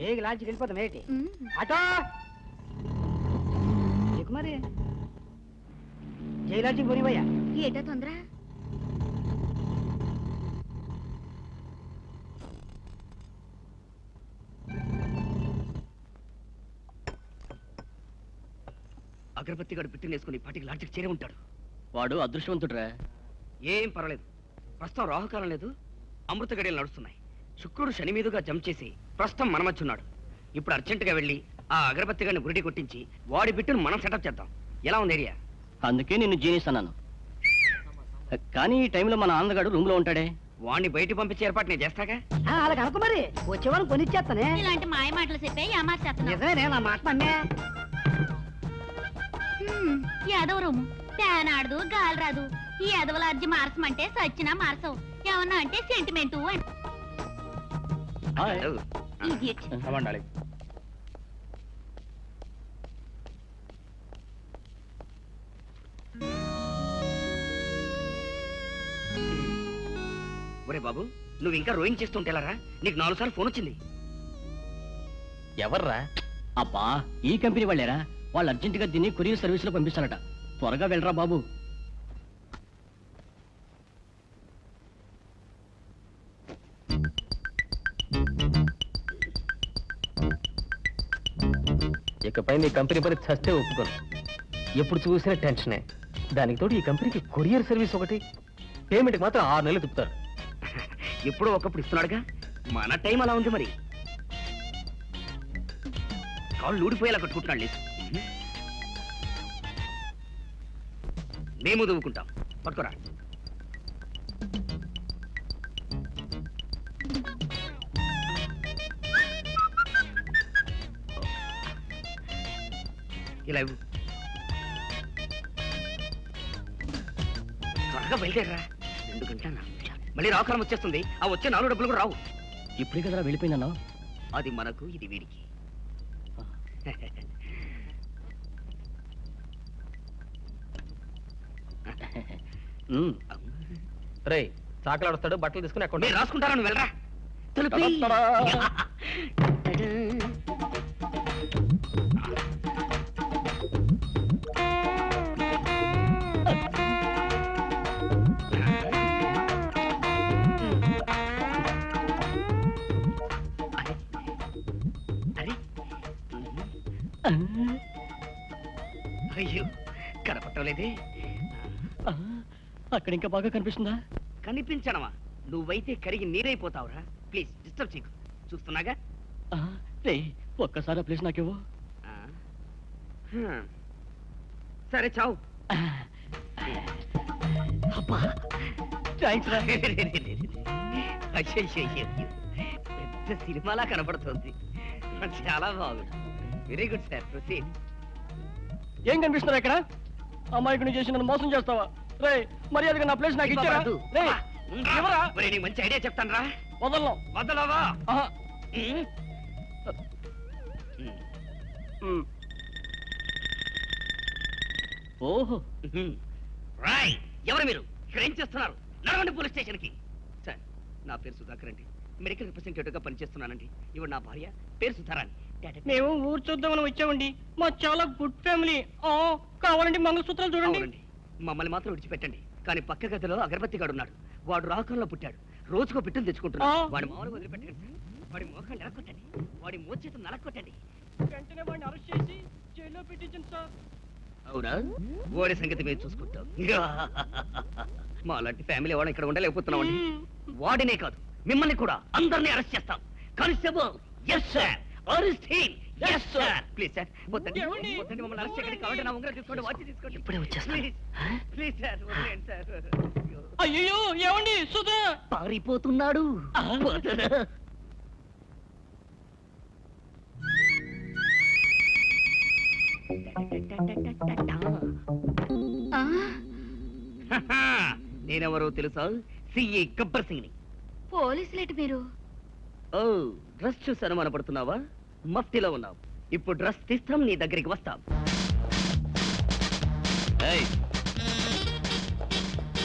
బేగి లాంచి వెళ్ళిపోతాం ఏంటి. ఆటో! ఎక్కు మరి జైలాంచి పోనివయ్యా ఏటా తొందర? అగరబత్తి గడు పిట్టిన వేసుకుని పాటికి లాంటికి చేరి ఉంటాడు. వాడు అదృష్టవంతుడురా. ఏం పర్వాలేదు. ప్రస్తుతం రాహుకాలం లేదు. అమృత గడియలు నడుస్తున్నాయి. శుక్రుడు శని మీదుగా జంప్ చేసి ప్రస్తుతం మన మధ్య ఉన్నాడు ఇప్పుడు అర్జెంటుగా వెళ్ళి ఆ అగరబత్తి గడిని గురిడి కొట్టించి వాడి బిట్టును మనం సెటప్ చేద్దాం. ఎలా ఉంది ఐడియా? అందుకే నిన్ను జీనిస్ అన్నాను. కానీ ఈ టైంలో మన ఆంధ్రగాడు రూమ్లో ఉంటాడే. వాడిని బయటికి పంపించే ఏర్పాటు నేను చేస్తాగా? ఆ, అలా కనుక మరి వచ్చేవాళ్ళని కొనిచ్చేస్తానే. ఇలాంటి మాయ మాటలు చెప్పే యామార్చేస్తున్నావు నిజమే నా మాట నమ్మే. యాదవ రూము. ఫ్యాన్ ఆడదు గాలి రాదు ఈ యాదవల అర్జీ మార్చమంటే సచ్చినా మార్చవు. ఏమన్నా అంటే సెంటిమెంటు అని. అవ్వండాలి ఒరే బాబు నువ్వు ఇంకా రోయింగ్ చేస్తుంటేలారా నీకు నాలుగు సార్లు ఫోన్ వచ్చింది. ఎవర్రా? అబ్బా ఈ కంపెనీ వాళ్ళేరా? వాళ్ళు అర్జెంటుగా దీన్ని కొరియర్ సర్వీస్లో పంపిస్తారట. త్వరగా వెళ్ళరా బాబు. ఇకపై మీ కంపెనీ పని చస్తే ఒప్పుకోను. ఎప్పుడు చూసినా టెన్షనే. దానికి తోడు ఈ కంపెనీకి కొరియర్ సర్వీస్ ఒకటి. పేమెంట్కి మాత్రం ఆరు నెలలు తిప్పుతారు. ఎప్పుడో ఒకప్పుడు ఇస్తున్నాడుగా? మన టైం అలా ఉంది మరి. కాళ్ళు ఊడిపోయేలా కట్టుకుంటున్నాడు లేదు మేము దువ్వుకుంటాం. పట్టుకోరా. ఇలా ఇవ్వు. త్వరగా బయలుదేరరా. రెండు గంటల? నాలుగు నిమిషాలు. మళ్ళీ రాకాలం వచ్చేస్తుంది. ఆ వచ్చే నాలుగు డబ్బులు కూడా రావు. ఇప్పుడే కదరా వెళ్ళిపోయినాను అది మనకు ఇది వీడికి. రే చాకలాడుస్తాడు బట్టలు తీసుకుని అక్కడ మీరు రాసుకుంటారా నువ్వు వెళ్ళరా? తలుపు. అయ్యో కనపట్టలేదే. అక్కడ ఇంకా బాగా కనిపిస్తుందా? కనిపించడమా నువ్వైతే కరిగి నీరైపోతావురా. ప్లీజ్ డిస్టర్బ్ చేయకు. చూస్తున్నాగా? రే ఒక్కసారి ఆ. హ్మ్. సరే చావు. అబ్బా థ్యాంక్స్ రా. అయ్యయ్యయ్యయ్యో. పెద్ద సినిమాలా కనపడుతుంది చాలా బాగుంది. Very good sir proceed. ఏం కనిపిస్తున్నా ఇక్కడ? అమ్మాయికుని చేసి నన్ను మోసం చేస్తావా? రే మర్యాదగా నా ప్లేస్ నాకు ఇచ్చారా? రే ఎవరా నీకు మంచి ఐడియా చెప్తాను రా వదలను. వదలవా? ఆహా. ఉమ్. ఉమ్. ఓహో. ఉమ్. రాయ్ ఎవరు మీరు? ఇక్కడ ఏం చేస్తున్నారు? నడవండి పోలీస్ స్టేషన్కి సార్ నా పేరు సుధాకర్ అండి. మెడికల్ రిప్రజెంటేటివ్గా పనిచేస్తున్నానండి. ఇవిడ నా భార్య పేరు సుధారాణి. మేము ఊరు చూద్దామని వచ్చామండి. మా చాలా గుడ్ ఫ్యామిలీ. ఆ కావాలంటే మంగళసూత్రాలు చూడండి. మమ్మల్ని మాత్రం విడిచిపెట్టండి. కానీ పక్క గదిలో అగరబత్తి గాడు ఉన్నాడు. వాడు రాకంలో పుట్టాడు. రోజుకో పిట్టును తెచ్చుకుంటున్నాడు. వాడి మామూలు వదిలిపెట్టండి. వాడి మోకాలు నరకొట్టండి వాడి మోచేత నరకొట్టండి వెంటనే వాడిని అరెస్ట్ చేసి జైల్లో పెట్టించండి సార్. అవునా? వాడి సంగతి మేము చూసుకుంటాం. మా లాంటి ఫ్యామిలీ వాళ్ళని ఇక్కడ ఉండలేకపోతున్నామండి. వాడినే కాదు మిమ్మల్ని కూడా అందరినీ అరెస్ట్ చేస్తాం. Constable yes sir please sir వద్దండి ఏమండి? వద్దండి మమ్మల్ని అరెస్ట్ చేయకండి. కావాలంటే నా ఉంగరం తీసుకోండి. వాచి తీసుకోండి. ఇప్పుడే వచ్చేస్తాను. ప్లీజ్ సార్ వదిలేండి సార్ అయ్యో ఏమండి? సుధా! పారిపోతున్నాడు. నేనెవరో తెలుసా? సిఏ గబ్బర్ సింగ్ని పోలీసులేటి మీరు? ఓ డ్రెస్ చూసి అనుమానపడుతున్నావా? మస్తిలో ఉన్నావు. ఇప్పుడు డ్రెస్ తీస్తాం నీ దగ్గరికి వస్తాం.